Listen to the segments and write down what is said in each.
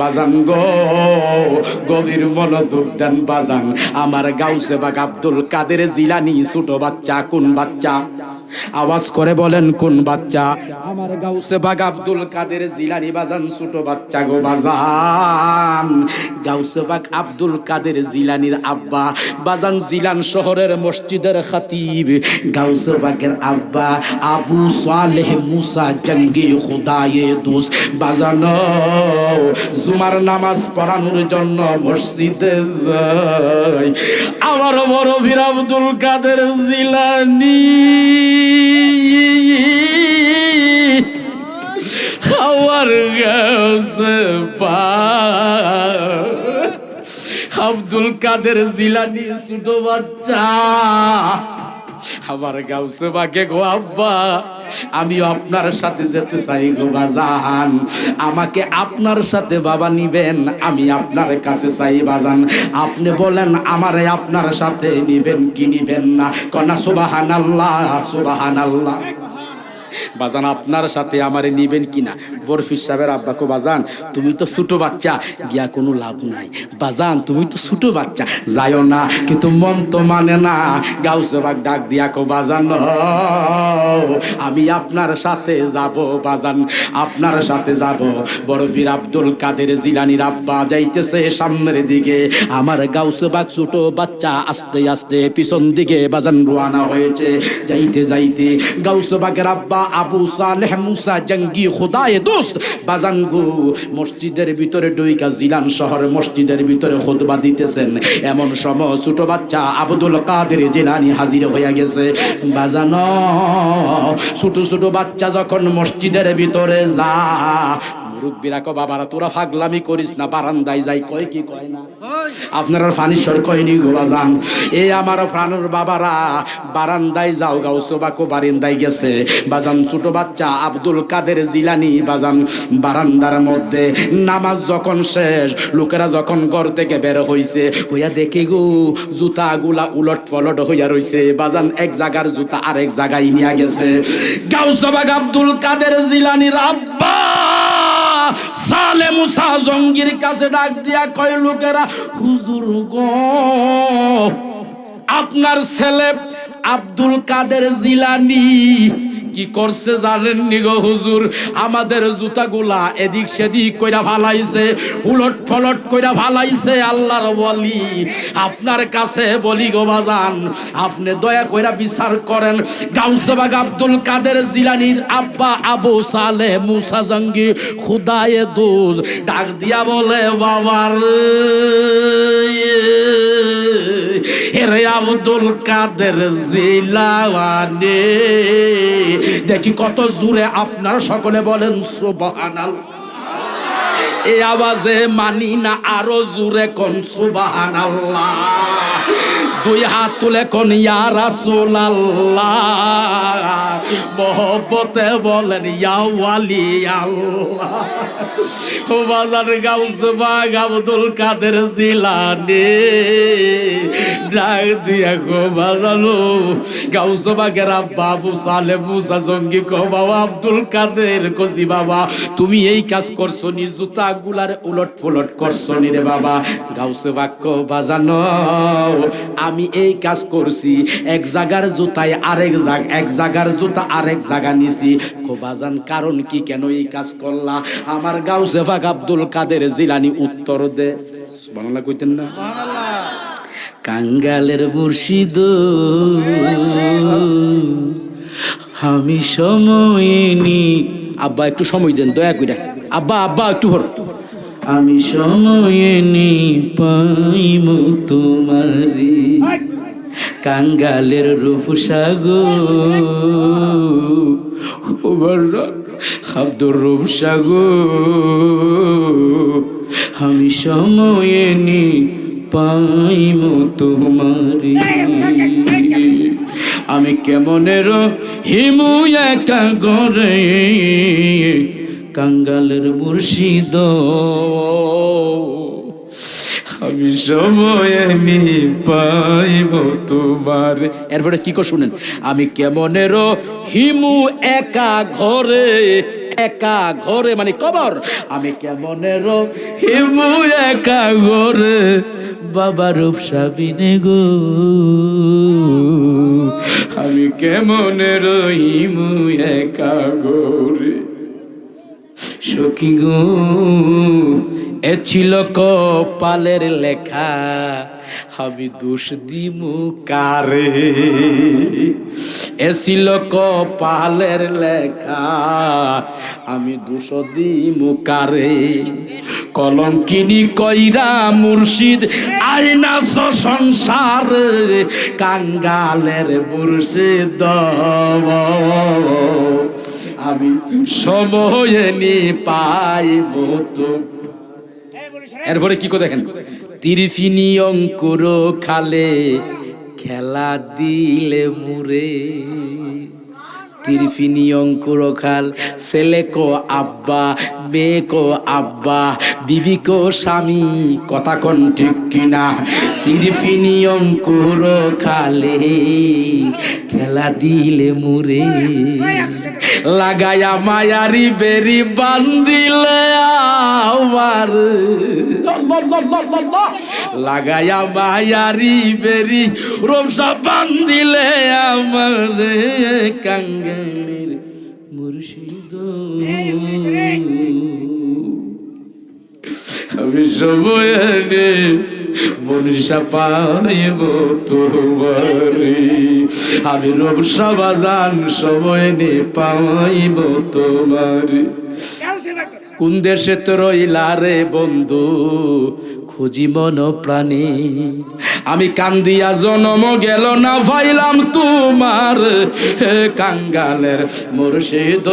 বাজান গো, গভীর মনোযোগ দেন বাজান। আমার গাউসে বাগ আব্দুল কাদের জিলানি, ছোট বাচ্চা, কোন বাচ্চা? আওয়াজ করে বলেন, কোন বাচ্চা? আমার গাউসে বাগ আব্দুল কাদের জিলানি বাজান, ছোট বাচ্চা গো বাজান। গাউসে বাগ আব্দুল কাদের জিলানির আব্বা, বাজান জিলান শহরের মসজিদের খাতিব। গাউসে বাগের আব্বা, আবু সালেহ মুসা, জঙ্গি খুদায়ে দুস। বাজান, জুমার নামাজ পড়ানোর জন্য মসজিদে যাই। আমার বড় বীর আব্দুল কাদের জিলানি। আমার গেছে আব্দুল কাদের জিলানি ছোট বাচ্চা। আমার গাউসে বাগে গো আব্বা আমি আপনার সাথে যেতে চাই গো বাজান। আমাকে আপনার সাথে বাবা নিবেন, আমি আপনার কাছে চাই বাজান। আপনি বলেন, আমারে আপনার সাথে নিবেন কি নিবেন না? কনা সুবাহান আল্লাহ সুবাহান আল্লাহ বাজান, আপনার সাথে আমারে নিবেন কিনা? বরফির সাহেবের আব্বাকে, বাজান, তুমি তো ছোট বাচ্চা, গিয়া কোনো লাভ নাই। বাজান, তুমি তো ছোট বাচ্চা, যাইও না, কিন্তু মন তো মানে না। গাউ সবাক ডাক দিয়া কো, বাজান আমি আপনার সাথে যাব, বাজান, আপনার সাথে যাব। বড়বীর আব্দুল কাদের জিলানির আব্বা যাইতেছে সামনের দিকে। আমার গাউসবাগ ছোট বাচ্চা, আস্তে আস্তে পিছন দিকে বাজান রোয়ানা হয়েছে। যাইতে যাইতে গাউসবাগের আব্বা আবু সালেহ মুসা জঙ্গি খুদায় দোস্ত। বাজাঙ্গু, মসজিদের ভিতরে ডুইকা জিলান শহর মসজিদের ভিতরে খুদবা দিতেছেন। এমন সময় ছোট বাচ্চা আব্দুল কাদের জেলানি হাজির হয়ে গেছে। বাজানো, ছোট ছোট বাচ্চা যখন মসজিদের ভিতরে যা মুরব্বীরা কো বাবারা তোরা ফাগলামি করিস না বারান্দায় যাই। কয় কি কয় না? আপনারা ফানিশ্বর কয়নি গোলা যান এ আমার প্রাণের বাবারা বারান্দায় যাও গাও সোবাকো বারিন্দায় গেছে। বাজান ছোট বাচ্চা আব্দুল কাদের জিলানি বাজান বারান্দার মধ্যে নামাজ যখন শেষ লোকেরা যখন ঘর থেকে বের হইছে হইয়া দেখে গো জুতাগুলা উলট পলট হইয়া রইছে। বাজান এক জায়গার জুতা আরেক জায়গায় নিয়ে গেছে। গাউসবাগ আব্দুল কাদের জিলানির আব্বা! মুসা জঙ্গির কাছে ডাক দিয়া কয় লোকেরা হুজুর গো আপনার ছেলে আব্দুল কাদের জিলানি কি করছে জানেন নি গো হুজুর? আমাদের জুতাগুলা এদিক সেদিক কইরা ফালাইছে, উলট ফলট কইরা ফালাইছে আল্লাহর বলি আপনার কাছে বলি গো বাজান, আপনি দয়া কইরা বিচার করেন, গাউসবাগ আব্দুল কাদের জিলানির আব্বা আবু সালে মুসা জঙ্গি, খুদায়ে দোজ ডাক দিয়া বলে, বাবার হেরে আব্দুল কাদের জিলাওয়ানে। দেখি কত জুড়ে আপনারা সকলে বলেন সুবহানাল এই আওয়াজে মানি না আরও জুড়ে কোন সুবাহান আল্লাহ দুই হাত তুলে কোন, ইয়া রাসূলুল্লাহ মহব্বতে বলেন, ইয়া আল্লাহ বাজার গাউস বাগ আব্দুল কাদের জিলানি। ডাক দিয়া গো বাজালো গাউস বাগের বাবু সালে মুসা জঙ্গি কো বাবা আব্দুল কাদের। কজি বাবা, তুমি এই কাজ করছ নি জুতা গুলার উলট ফুলট করছ নি রে বাবা। গাউসে বাক্য বাজানো। আমি এই কাজ করছি। এক জায়গার জুতায় আরেক জায়গা এক জায়গার জুতা আরেক জায়গা নিছি। কো বাজান কারণ কি কেন এই কাজ করলা? আমার গাউসে বাগ আব্দুল কাদের জিলানি উত্তর দে। বাংলা কইতেন না? কাঙ্গালের মুর্শিদ। আমি সময় নি আব্বা, একটু সময় দেন, দয়া কইরা। আব্বা আব্বা, একটু ভর। আমি সময় নি পাইম তোমারে। কাঙ্গালের রূপ সাগো আব্দুর রূপ সাগো আমি সময়ে নি পাইম তোমারে। আমি কেমনের হিমু একা গরে কাঙ্গালের মুর্শিদ। আমি সময় পাইব তোমার। এরপরে কি কর শুনেন? আমি কেমনের হিমু একা ঘরে একা ঘরে মানে কবর। আমি কেমন হিমু একা ঘরে, বাবা রূপসাবিনে গো। আমি কেমন হিমু একা ঘরে সখী গো, এ ছিল কপালের লেখা। আমি দোষ দিমু কারে? এ কপালের লেখা। আমি দোষ দিমু কারে? কলঙ্কিনী কইরা মুর্শিদ আইনা সংসার। কাঙ্গালের মুর্শিদ আমি সময়ে নি পাইব তো। এরপরে কি করে দেখেন? তিরিফিনি অঙ্কুর খালে, খেলা দিলে মুরে তিরিফিনি অঙ্কুর খাল, ছেলে কো আব্বা মেয়ে কো আব্বা বিবি কো স্বামী? কথা কোন ঠিক কিনা? তিরফিনি অঙ্কুর খালে, খেলা দিলে মুরে। লাগায়া মায়ারি বেরি বান্দিলে আমার লাগায়া মায়ারি বেরি রোমসা বান্দিলে আমার কাঙ্গালের আমি সময় মনীষা পাইব তোমারি। আমি রবসা বাজান সময় নে পাইব তোমারি। কোন দেশে তো রইলা রে বন্ধু? খুঁজি মন প্রাণী। আমি কান্দিয়া জনম গেল না ভাইলাম তোমার কাঙ্গালের মুর্শিদ।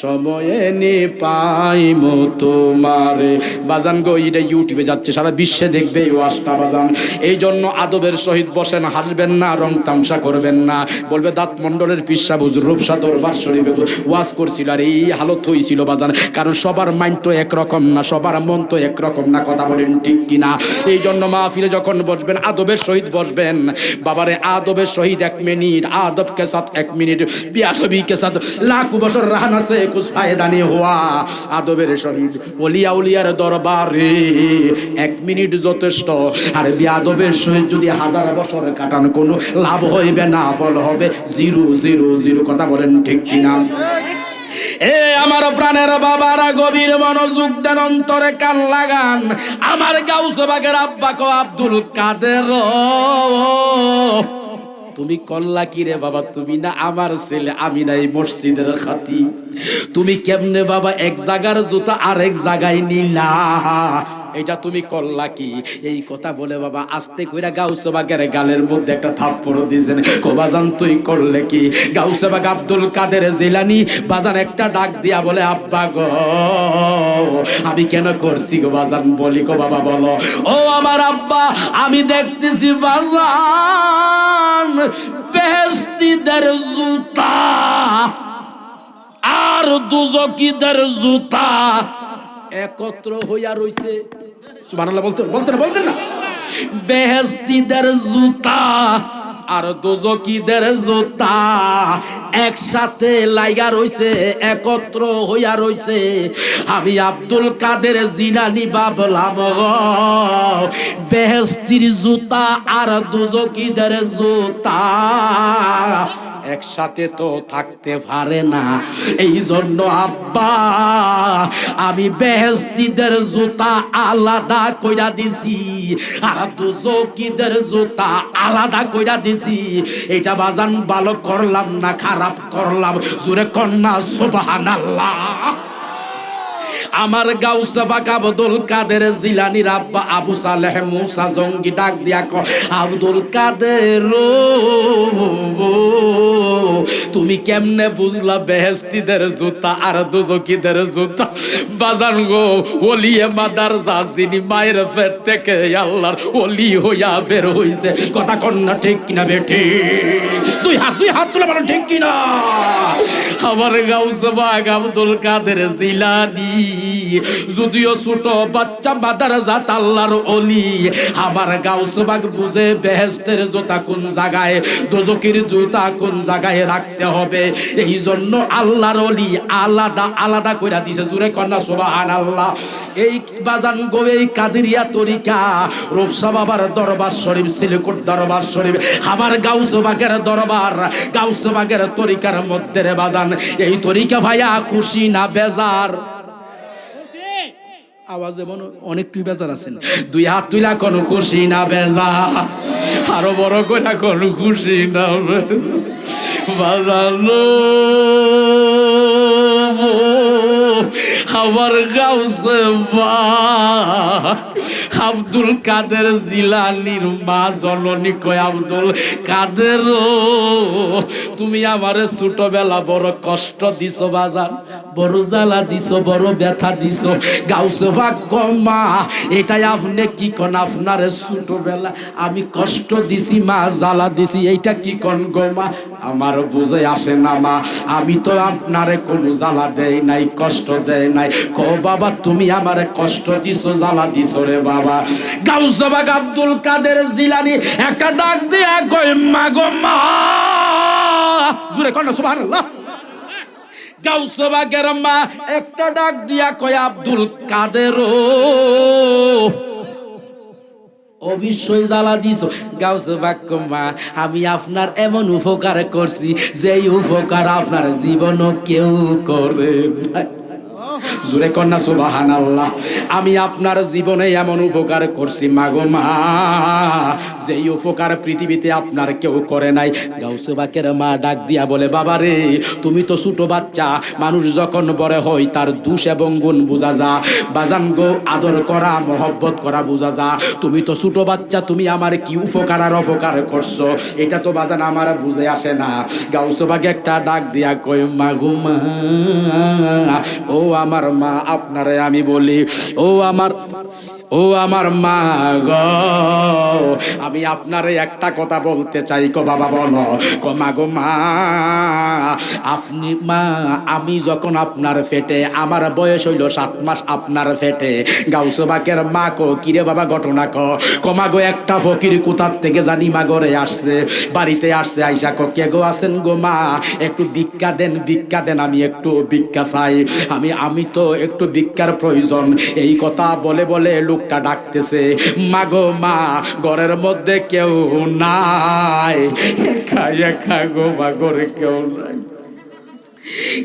সময়ে নি পাইম তোমারে। বাজান গো এটা ইউটিউবে যাচ্ছে, সারা বিশ্বে দেখবে এই ওয়াশটা বাজান। এই জন্য আদবের সহিত বসেন, হাসবেন না, রং তামসা করবেন না। বলবে, দাঁত মণ্ডলের পিসা বুঝ, রূপসা দরবার শরীফে ওয়াজ করছিল, আর এই হালত হয়েছিল বাজান। কারণ সবার মাইন্ড তো একরকম না, সবার মন তো একরকম না, কথা বলেন ঠিক কিনা? এই জন্য মাহফিলে যখন বসবেন, আদবের সহিত বসবেন। বাবারে, আদবের সহিত এক মিনিট আদব কে সাথ এক মিনিট বিয়াসবি কে সাথ, লাখ বছর রাহানা সে ফায়দা নেই হওয়া? আদবের সহিত ওলিয়া উলিয়ার দরবারে এক মিনিট যথেষ্ট। আর বিয়াদবের সহিত যদি হাজার বছর কাটান, কোনো লাভ হইবে না, ফল হবে জিরো জিরো জিরো। কথা বলেন ঠিক কিনা? এ আমার প্রাণের বাবারা, গভীর মনোযোগ দেন, অন্তরে কান লাগান। আমার গাউসবাগের আব্বা কো আব্দুল কাদের। তুমি কল্লা কি রে বাবা? তুমি না আমার ছেলে, আমি না এই মসজিদের খাতি। তুমি কেমনে বাবা এক জায়গার জুতা আরেক জায়গায় নিলা? এটা তুমি করলা কি? এই কথা বলে বাবা আস্তে কইরা গাউসবাগের গালের মধ্যে একটা থাপ্পড় দিয়েছেন কোবাজান তুই করলে কি? গাউসবাগ আব্দুল কাদের জিলানি বাজান একটা ডাক দিয়া বলে, আব্বা গো, আমি কেন করছি গো বাজান? বলি গো বাবা, বলো। ও আমার আব্বা, আমি দেখতেছি বাজান বেহেস্তিদের জুতা আর দুজকিদের জুতা। একত্র হইয়া রইছে। সুবহানাল্লাহ বলতে বলতেন বলতেন না। বেহেস্তিদের জুতা আর দোজকিদের জুতা একসাথে লাইগা রইছে একত্র হইয়া রইছে। আমি আব্দুল কাদের জিনানি বাবলাম বেহেস্তির জুতা আর দুজকিদের জুতা। একসাথে তো থাকতে পারে না। এই জন্য আব্বা, আমি বেহেস্তিদের জুতা আলাদা কইরা দিছি আর দুজকিদের জুতা আলাদা কইরা দিছি। এটা বাজান ভালো করলাম না খারাপ করলাম? জুরে কন্যা, সুবহানাল্লাহ। আমার গাউসাবাক আব্দুল কাদের জিলানির আব্বা আবু সালেহ মুসা জঙ্গি ডাক দিয়া ক আব্দুল কাদের তুমি কেমনে বুঝলা বেহেস্তিদের জুতা আর দুজকিদের জুতা? বাজান গো ওলিয়ে মাদার জাজিনি মায়ের ফের থেকে আল্লাহর ওলি হইয়া বের হইছে। কথা কন্যা ঠিক কিনা বেঠি তুই হাত তুই হাত তুলে বলো, ঠিক কিনা? আমার গাউসবাগ আব্দুল কাদের জিলানি যদিও ছোট বাচ্চা মাদার জাত আল্লাহর অলি, আমার গাউসবাগ বুঝে বেহেস্তের জোতা কোন জায়গায়, দোজকির জুতা কোন জায়গায় রাখতে হবে? এই জন্য আল্লাহর অলি আলাদা আলাদা কইরা দিছে, জুরে কন্যা সুবাহান আল্লাহ এই বাজান গো এই কাদিরিয়া তরিকা, রূপসা বাবার দরবার শরীফ, সিলিকুট দরবার শরীফ, আমার গাউসবাগের দরবার গাউসবাগের তরিকার মধ্যে বাজান। এই তরিকা ভাইয়া খুশি না বেজার? আওয়াজে মনে অনেক তুই বেজার আছেন। দুই হাত তুইলা কোনো খুশি না বেজা, আরও বড় করে কোনো খুশি না বাজানো আমার গাউসে বা, আব্দুল কাদের জিলানির মা জননী কয়, আব্দুল কাদের তুমি আমারে ছোটবেলা বড় কষ্ট দিছ বাজার বড় জ্বালা দিছ, বড় ব্যথা দিছ। গাউসে ভাগ্য মা, এটাই আপনি কি কন? আপনার ছোটবেলা আমি কষ্ট দিছি, মা, জ্বালা দিছি। এইটা কি কন গো মা? আমার বুঝে আসে না, মা। আমি তো আপনারে কোনো জ্বালা দেই নাই, কষ্ট দেয় নাই। কো বাবা, তুমি আমারে কষ্ট দিছো, জ্বালা দিছো রে বাবা। গাউসবাগ আব্দুল কাদের জিলানি একটা ডাক দিয়া কই মা গো মা। জুরে কন, সুবহানাল্লাহ। গাউসবাগের মা একটা ডাক দিয়া কয়, আব্দুল কাদের অবশ্যই জ্বালা দিছ গাউসে বাক্যমা আমি আপনার এমন উপকার করছি, যেই উপকার আপনার জীবনও কেউ করে নাই। জুরে কন্যা সুবাহান আল্লাহ আমি আপনার জীবনে এমন উপকার করছি মাগো মা। যেই উপকার পৃথিবীতে আপনার কেউ করে নাই, গাউসে বাকের মা ডাক দিয়া বলে, বাবা রে, তুমি তো ছোট বাচ্চা, মানুষ যখন বড় হয় তার দুষ এবং গুণ বোঝা যা। বাজান গো, আদর করা, মহব্বত করা বোঝা যা। তুমি তো ছোট বাচ্চা, তুমি আমার কি উপকার আর অপকার করছ? এটা তো বাজান আমার বুঝে আসে না। গাউসবাগে একটা ডাক দিয়া কয় মাগো মা, ও আমার মা আপনারে আমি বলি ও আমার ও আমার মা গো, আমি আপনারে একটা কথা বলতে চাই কো বাবা বলো। কো মা গো মা, আপনি মা, আমি যখন আপনার ফেটে, আমার বয়স হইল সাত মাস আপনার ফেটে, গাউসবাকের মা কো, কিরে বাবা ঘটনা ক? কমা গো, একটা ফকির কোথার থেকে জানি মা ঘরে আসছে, বাড়িতে আসছে, আইসা কো, কে গো আছেন গো মা? একটু ভিক্ষা দেন ভিক্ষা দেন, আমি একটু ভিক্ষা চাই। আমি আমি তো একটু ভিক্ষার প্রয়োজন, এই কথা বলে বলে লোকটা ডাকতেছে মা গো মা, ঘরের মধ্যে কেউ নাই। একা একা গো মা ঘরে কেউ নাই।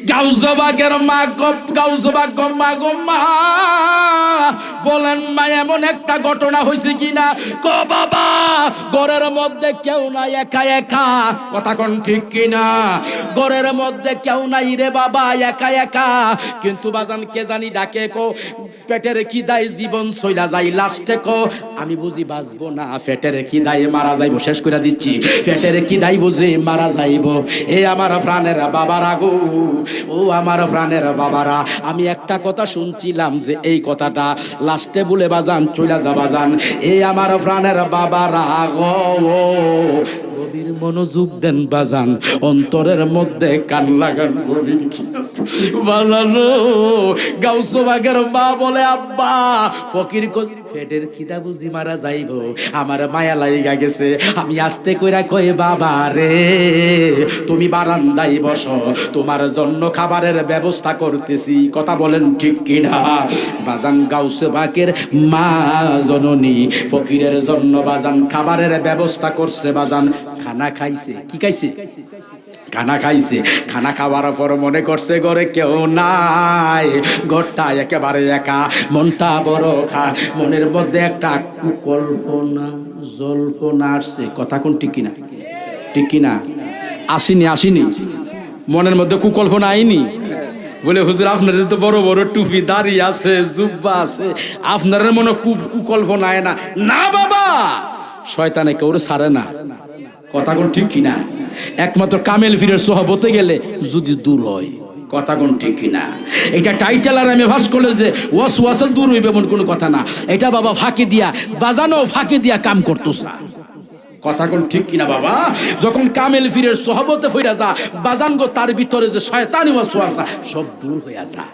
গাউজবাগের মা গপ গাউজবাগ মা গো মা। বলেন মা, এমন একটা ঘটনা হয়েছে কিনা? ক বাবা, ঘরের মধ্যে কেউ নাই, একা একা। কথা কোন ঠিক কিনা? ঘরের মধ্যে কেউ নাই রে বাবা, একা একা। কিন্তু বাজান, কে জানি ডাকে কো, পেটের কি দায় জীবন চইলা যাই লাস্টে কো, আমি বুঝি বাঁচবো না, পেটের কি দায় মারা যাইবো। শেষ করে দিচ্ছি, পেটের কি দায় বুঝি মারা যাইবো। এ আমার প্রাণের বাবারা গো ও আমার প্রাণের বাবারা, আমি একটা কথা শুনছিলাম যে এই কথাটা, লাস্টে বলে বাজান, চইলা যা বাজান। এই আমার প্রাণের বাবারা গো গভীর মনোযোগ দেন বাজান, অন্তরের মধ্যে কান লাগান গভীর বাজানো গাউসবাগের মা বলে, আব্বা, ফকির পেটের খিদা বুঝি মারা যাইব। আমার মায়া লাইগা গেছে। আমি আস্তে কইরা কই, বাবা রে, তুমি বারান্দায় বসো। তোমার জন্য খাবারের ব্যবস্থা করতেছি। কথা বলেন ঠিক কিনা? বাজান গাউসে বাকের মা জননী ফকিরের জন্য বাজান খাবারের ব্যবস্থা করছে। বাজান খানা খাইছে। কি খাইছে? খানা খাইছে খানা খাওয়ার পর মনে করছে, ঘরে কেউ নাই। ঘরটা একেবারে একা, মনটা বড় খা, মনের মধ্যে একটা কুকল্পনা, জল্পনা আসছে। কথা কোন ঠিক কিনা? ঠিক কিনা? আসিনি আসিনি। মনের মধ্যে কুকল্পনা আইনি। বলে, হুজুর, আপনাদের তো বড় বড় টুপি, দাড়ি আছে, জুব্বা আছে। আপনার মনে কুকল্পনা আয় না? না, বাবা! শয়তানে কেউ ছাড়ে না। কথা কোন ঠিক কিনা? একমাত্র কামেল ফিরের সহবতে গেলে যদি দূর হয়। কথা কোন ঠিক কিনা? এটা টাইটেল আর আমি ভাস করলে যে ওয়াস ওয়াসল দূর হইবে এমন কোনো কথা না। এটা বাবা ফাঁকি দিয়া বাজানো ফাঁকি দিয়া কাম করতো কথা কোন ঠিক কিনা বাবা? যখন কামেল ফিরের সহবতে ফিরা যা, বাজান গো তার ভিতরে যে শয়তানি ওয়াসওয়াসা সব দূর হইয়া যা।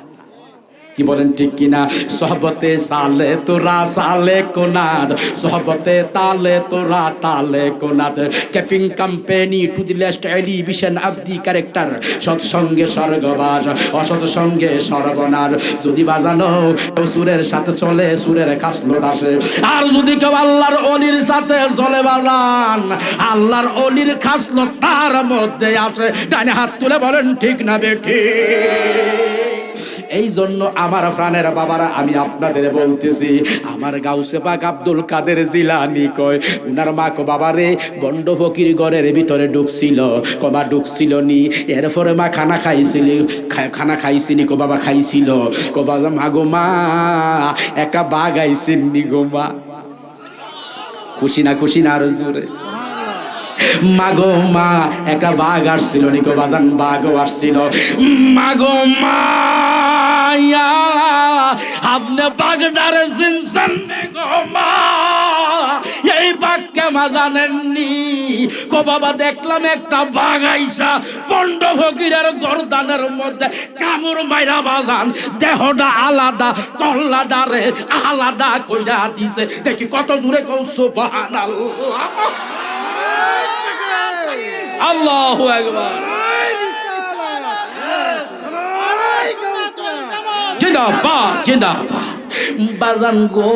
কি বলেন ঠিক কিনা? সহবতে সালে তোরা, সালে কোনাদ। সহবতে তালে তোরা, তালে কোনাদ। ক্যাপিং কোম্পানি টু দি লেস্ট টেলিভিশন দি ক্যারেক্টার। সৎসঙ্গে স্বর্গবাস অসৎ সঙ্গে সর্বনার যদি বাজানো সুরের সাথে চলে, সুরের খাসলো দাসে আর যদি কেউ আল্লাহর অলির সাথে চলে বাজান, আল্লাহর অলির খাসলো তার মধ্যে আছে ডানে হাত তুলে বলেন, ঠিক না বেঠি এই জন্য আমার প্রাণের বাবারা, আমি আপনাদের বলতেছি, আমার গাউসে পাক আব্দুল কাদের জিলানি কয়, উনার মা কো বাবারে বন্ড ফকির ঘরের ভিতরে ঢুকছিল কবা ঢুকছিল নি, এরপরে মা খানা খাইছিল খানা খাইছিনি কো বাবা খাইছিল কবা মা গো মা, একা বাঘ আইসেন নি গো মা। খুশি না খুশি না আরও জোরে। মাগো মা একটা বাঘ আসছিল নিকো বাজান, বাঘও আসছিল। মাগো মায়া আপনি নে গো এই বাঘকে মা জানেননি? কো বাবা, দেখলাম একটা বাঘ আইসা পণ্ড ফকিরের গরদানের মধ্যে কামড় মাইরা বাজান। দেহটা আলাদা কল্লাডারে আলাদা কইরা দিছে। দেখি কত দূরে কৌ সুবহানাল্লাহ। আল্লাহু আকবার। জিন্দাবাদ জিন্দাবাদ। বাজান গো,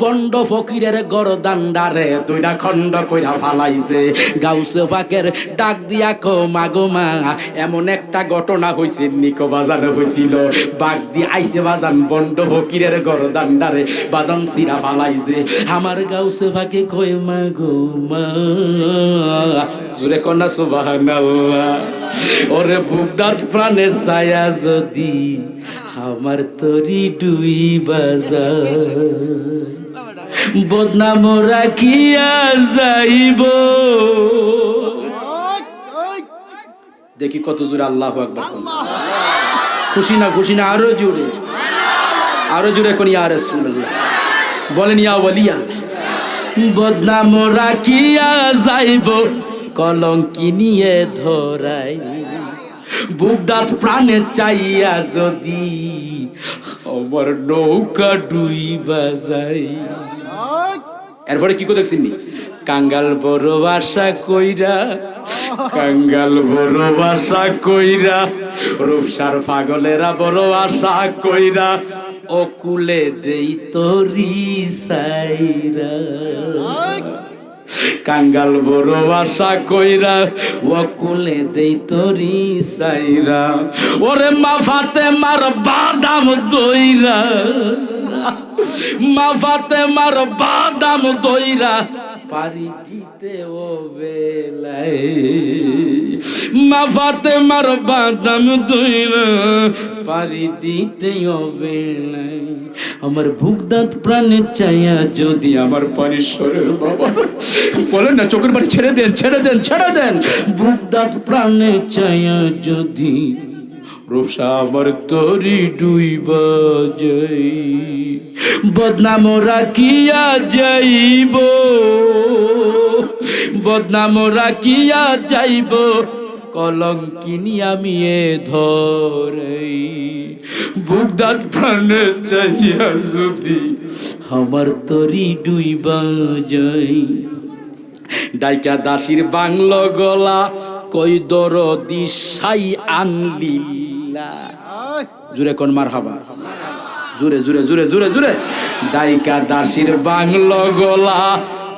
বন্ড ফকিরের গরদান্ডারে দুইটা খণ্ড কইরা ফালাইছে। গাউসে পাকের ডাক দিয়া কো, মাগো মা, এমন একটা ঘটনা হইছে, নিকো বাজানো হইছিল। বাঘ দিয়ে আইছে বাজান, বন্ড ফকিরের গরদান্ডারে, বাজান সিরা ফালাইছে। আমার গাউসে পাকে কই মাগো মা, জুরে কন্যা সুবহানাল্লাহ। ওরে বুকদার প্রাণে ছায়া যদি আমার তরি ডুই বাজার। বদনাম রাখিয়া যাইব। দেখি কত জোরে আল্লাহ একবার খুশি না খুশি না আরও জোরে। আরও জোরে কোন ইয়া রাসূলুল্লাহ। বলেন ইয়া ওয়ালিয়া বদনাম রাখিয়া যাইব। কলঙ্কি নিয়ে ধরাই। বুকদাত প্রাণে চাইয়া যদি আমার নৌকা ডুইবা যাই এরপরে কি করে দেখছেন নি? কাঙ্গাল বড় বাসা কইরা, কাঙ্গাল বড় বাসা কইরা, রূপসার পাগলেরা বড় আশা কইরা, অকুলে দেই তরি সাইরা কাঙ্গাল বড় আশা কইরা অকুলে দেই তরি সাইরা। ওরে মা ফাতে মার বাদাম দইরা। মা ফাতে মার বাদাম দইরা। পারি দিতে ও বেলায়। মা ফাতে মার বাদাম দইরা পারি দিতে হবে আমার ভুক দাঁত প্রাণে চাইয়া যদি আমার পরিশ্বরের বাবা বলেন না, চোখের বাড়ি ছেড়ে দেন ছেড়ে দেন ছেড়ে দেন। ভুক দাঁত প্রাণে চাইয়া যদি রূপসা আমার তরি ডুইবা যাই বদনাম রাখিয়া যাইব। বদনাম রাখিয়া যাইব, কলঙ্কিনি আমি এ ধরাই। বুকদাত প্রাণে চাইয়া যদি আমার তরি ডুইবা যাই। ডাইকা দাসির বাংলো গলা কই দর দিশাই আনলিলা। জুরে কোন মার হাবা জুরে জুরে জুরে জুরে জুরে ডাইকা দাসির বাংলো গলা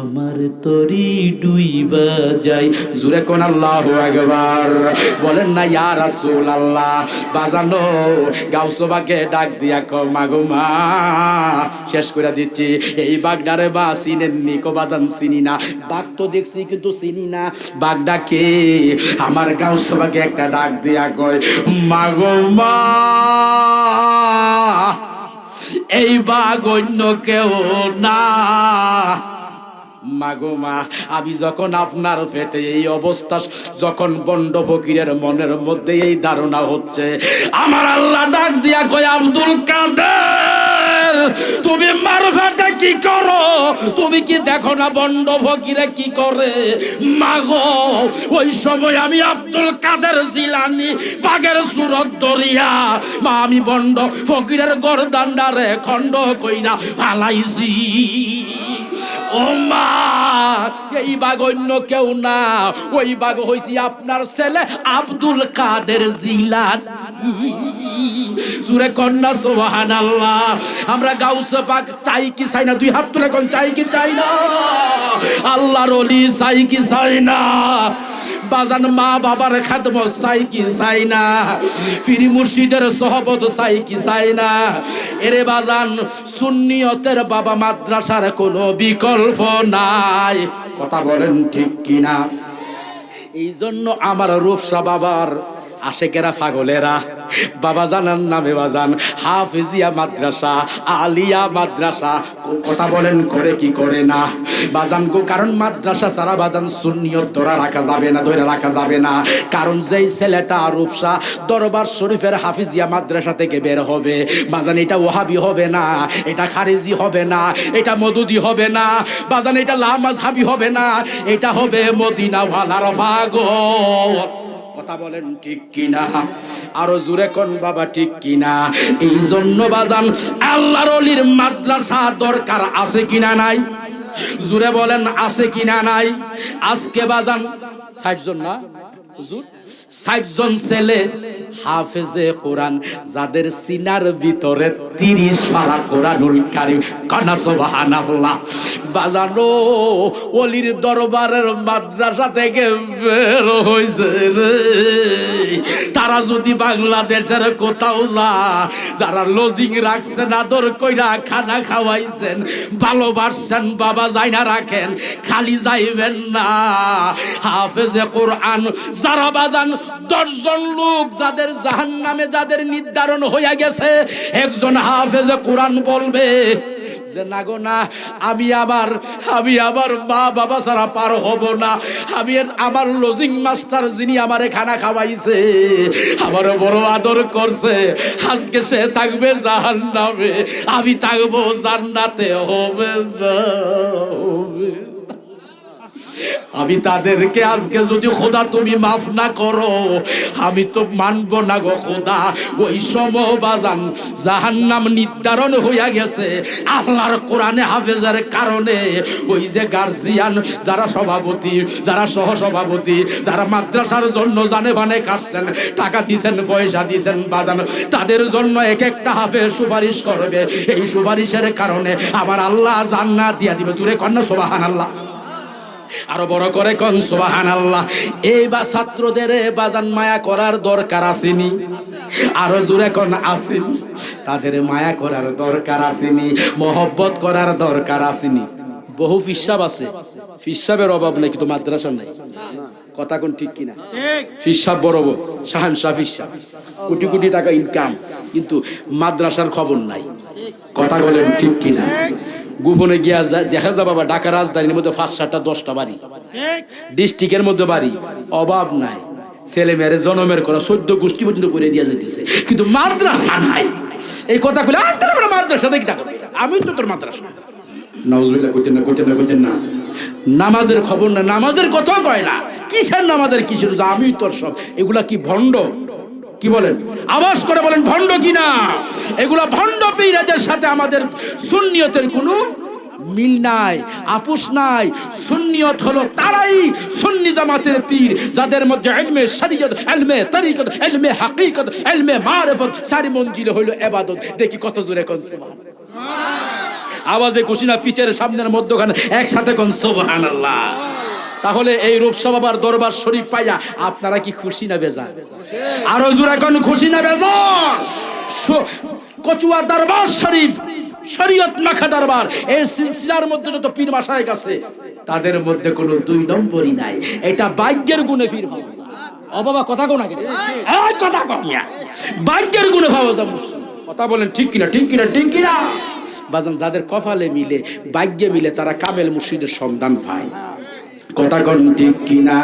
আমার তরি ডুইবা যাই জুরে কোন আল্লাহ একবার বলেন না, ইয়া রাসূল আল্লাহ বাজানো, গাউসবাকে ডাক দিয়া ক মাগো মা, শেষ করে দিচ্ছি। এই বাগডারে বা চিনেননি, কো বাজান চিনি না। বাঘ তো দেখছি, কিন্তু চিনি না। বাগডাকে আমার গাউসবাকে একটা ডাক দিয়া কয় মাগো মা, এই বাঘ অন্য কেউ না। মাগো মা, আমি যখন আপনার পেটে এই অবস্থা, যখন বন্ড ফকিরের মনের মধ্যে এই ধারণা হচ্ছে, আমার আল্লাহ ডাক দিয়া কয়, আব্দুল কাদের, তুমি মারফাটা কি করো? তুমি কি দেখো না বন্ড ফকিরে কি করে? মাগো ওই সময় আমি আব্দুল কাদের জিলানি বাগের সুরত দরিয়া মা, আমি বন্ড ফকিরের গরদান্ডারে খণ্ড কইরা ফালাইছি। মা এই বাঘ অন্য কেউ না। ওই বাঘ হইছি আপনার ছেলে আব্দুল কাদের জিলান। জুরে কন্যা সোহান আল্লাহ আমরা গাউসে পাক চাই কি চাই না? দুই হাত তুলে কোন চাই কি চাই না? আল্লাহর অলি চাই কি চাই না? বাজান মা বাবার খাদম চাই কি চাই না? ফিরি মুর্শিদের সহবত চাই কি চাই না? এরে বাজান, সুন্নিয়তের বাবা মাদ্রাসার কোনো বিকল্প নাই কথা বলেন ঠিক কিনা? এই জন্য আমার রূপসা বাবার আশেকেরা পাগলেরা। বাবা জানার নামে বাজান। হাফিজিয়া মাদ্রাসা, আলিয়া মাদ্রাসা। কথা বলেন, করে কি করে না? বাজান গো, কারণ মাদ্রাসা সারা বাজান সুন্নিয়ত ধরা রাখা যাবে না, ধরে রাখা যাবে না। কারণ যেই ছেলেটা রূপসা, দরবার শরীফের হাফিজিয়া মাদ্রাসা থেকে বের হবে। বাজান, এটা ওহাবি হবে না, এটা খারিজি হবে না, এটা মদুদি হবে না। বাজান, এটা লামাজ হাবি হবে না, এটা হবে মদিনাওয়ালার ভাগত কথা বলেন ঠিক কিনা? আরও জুড়ে কোন বাবা ঠিক কিনা? এই জন্য বাজান, আল্লাহর অলির মাদ্রাসা দরকার আছে কিনা নাই? জুড়ে বলেন, আছে কিনা নাই? আজকে বাজান, ষাট জন না? হুজুর? ষাট জন ছেলে হাফেজে কোরআন, যাদের সিনার ভিতরে তিরিশ পারা কোরআনুল কারিম। কানা বাজানো অলির দরবারের মাদ্রাসা থেকে বের হইছে রে। তারা যদি বাংলাদেশের কোথাও যা যারা লজিং রাখছেন আদর কইরা খানা খাওয়াইছেন ভালোবাসছেন বাবা যাই না রাখেন, খালি যাইবেন না। হাফেজে কোরআন, যারা বাজান দশজন লোক যাদের জাহান নামে যাদের নির্ধারণ হইয়া গেছে, একজন হাফেজে কোরআন বলবে, যে না আমি আবার আমি আবার মা বাবা ছাড়া পার হব না, আমি আমার লজিং মাস্টার যিনি আমারে খানা খাওয়াইছে আমার বড় আদর করছে, আজকে সে থাকবে জাহান নামে আমি থাকব জান্নাতে, হবে না, হবে। আমি তাদেরকে আজকে যদি খোদা তুমি মাফ না করো, আমি তো মানব না গো খোদা। ওই সময় বাজান জাহান্নাম নির্ধারণ হইয়া গেছে আল্লাহর কোরআনে হাফেজের কারণে। ওই যে গার্জিয়ান, যারা সভাপতি, যারা সহ সভাপতি যারা মাদ্রাসার জন্য জানে বানে কাটছেন, টাকা দিয়েছেন পয়সা দিয়েছেন বাজান, তাদের জন্য এক একটা হাফেজ সুপারিশ করবে। এই সুপারিশের কারণে আমার আল্লাহ জান্নাত দিয়া দিবে। দূরে কন্যা সোবাহান আল্লাহ আরও বড় করে কন সুবাহান আল্লাহ এই বা ছাত্রদের বাজান মায়া করার দরকার আসেনি। আরও জোরে কোন আসেনি। তাদের মায়া করার দরকার আসেনি মহব্বত করার দরকার আসেনি। বহু ফিসাব আছে। ফিসাবের অভাব নাই কিন্তু মাদ্রাসা নাই। কথা কোন ঠিক কিনা? ফিসাব বড় বড়। শাহান শাহ ফিসাব। কোটি কোটি টাকা ইনকাম কিন্তু মাদ্রাসার খবর নাই। কথা বলেন ঠিক কিনা? গোপনে গিয়া দেখা যাবে বাবা ঢাকা রাজধানীর মধ্যে পাঁচ সাতটা দশটা বাড়ি। ডিস্ট্রিক্টের মধ্যে বাড়ি। অভাব নাই। ছেলে মেয়ের জনমের করা চোদ্দ গোষ্ঠী পর্যন্ত করে দিয়া যেতেছে কিন্তু মাদ্রাসা নাই। এই কথা কইলে আর তোর মাদ্রাসা? দেখি দেখো। আমি তো তোর মাদ্রাসা। কইতেন না কইতেন না কইতেন না। নামাজের খবর না নামাজের কথা কয় না। কিসের নামাজের কিসের আমি তোর সব। এগুলা কি ভণ্ড? কি বলেন? আওয়াজ করে বলেন ভণ্ড কি না? এগুলা ভণ্ড পীরাদের সাথে আমাদের সুন্নিয়তের কোনো মিল নাই, আপোষ নাই। সুন্নিয়ত হলো তারাই সুন্নি জামাতের পীর, যাদের মধ্যে এলমে শরীয়ত এলমে তরিকত এলমে হাকিকত এলমে মারিফত সারি মঞ্জিলে হইল এবাদত। দেখি কত জোরে কোন আওয়াজে খুশি না পিচের সামনের মধ্যখানে? একসাথে কোন সুবহানাল্লাহ। তাহলে এই রূপসা বাবার দরবার শরীফ পাইয়া আপনারা কি খুশি না বেজা আরও জোরে কোন খুশি না বেজার? স- কচুয়া দরবার শরীফ, শরীয়ত মাখা দরবার, এই সিলসিলার মধ্যে যত পীর মাসায় গেছে তাদের মধ্যে কোনো দুই নম্বরই নাই। এটা ভাগ্যের গুণে পীর ভালো ও বাবা, কথা কোন আগে কথা কম ভাগ্যের গুণে ভালো কথা বলেন ঠিক কিনা ঠিক কিনা ঠিক কিনা? বাজান, যাদের কপালে মিলে, ভাগ্যে মিলে তারা কামেল মুর্শিদের সন্ধান পায়। কথা কোন ঠিক কিনা?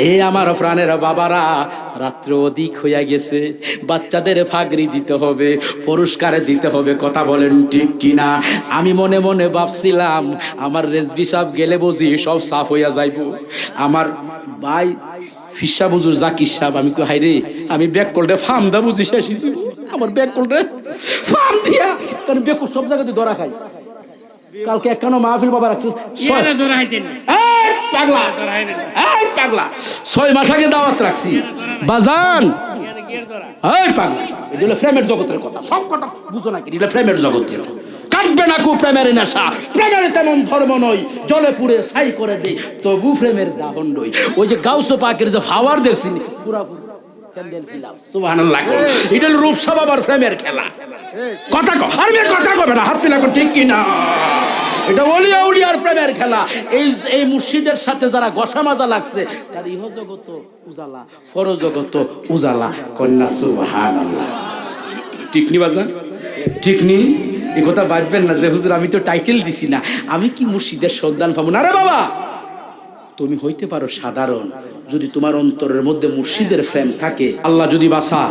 এই আমার প্রাণের বাবারা রাত্রে অধিক হইয়া গেছে বাচ্চাদের ফাগরি দিতে হবে পুরস্কার দিতে হবে কথা বলেন ঠিক কিনা? আমি মনে মনে ভাবছিলাম আমার রেজবি সাহেব গেলে বুঝি সব সাফ হইয়া যাইব। আমার ভাই ফিসা বুঝুর জাকির সাহেব আমি কই হাই রে আমি ব্যাক করলে ফার্ম দা বুঝি শেষ আমার ব্যাক করলে ফার্ম দিয়া কারণ ব্যাক সব জায়গাতে ধরা খাই কালকে একখানো মাহফিল বাবা রাখছে ছয়- ধরা হাইতেন না। এই পাগলা। এই পাগলা ছয় মাস আগে দাওয়াত রাখছি। বাজান। ইয়ারে এই পাগলা এগুলো ফ্রেমের জগতের কথা। সব কথা বুঝো নাকি? এগুলো ফ্রেমের জগতের কাটবে না কু প্রেমের নেশা। প্রেমের তেমন ধর্ম নয় জলে পুড়ে ছাই করে দে তবু প্রেমের দাহন নই ওই যে গাউসো পাকের যে ফাওয়ার দেখছি পুরা সুবহানাল্লাহ এটা রূপসা বাবার প্রেমের খেলা। কথা কবে না? হাত পিলা ঠিক কি না এটা ওলিয়া উলিয়ার প্রেমের খেলা। এই এই মুর্শিদের সাথে যারা গসা মাজা লাগছে, তার ইহ জগত উজালা ফর জগত উজালা। কন্যা, সুবহানাল্লাহ। ঠিক নি বাজা? ঠিক নি? এই কথা ভাববেন না যে, হুজুর, আমি তো টাইটেল দিছি না। আমি কি মুর্শিদের সন্ধান পাবো? না রে বাবা! তুমি হইতে পারো সাধারণ। যদি তোমার অন্তরের মধ্যে মুর্শিদের প্রেম থাকে, আল্লাহ যদি বাসা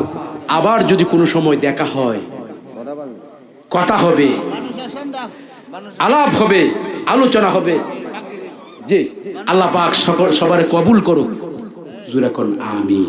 আবার যদি কোনো সময় দেখা হয়, কথা হবে। আলাপ হবে আলোচনা হবে। যে আল্লাহ পাক সকল সবার কবুল করুক। জুরাকন আমি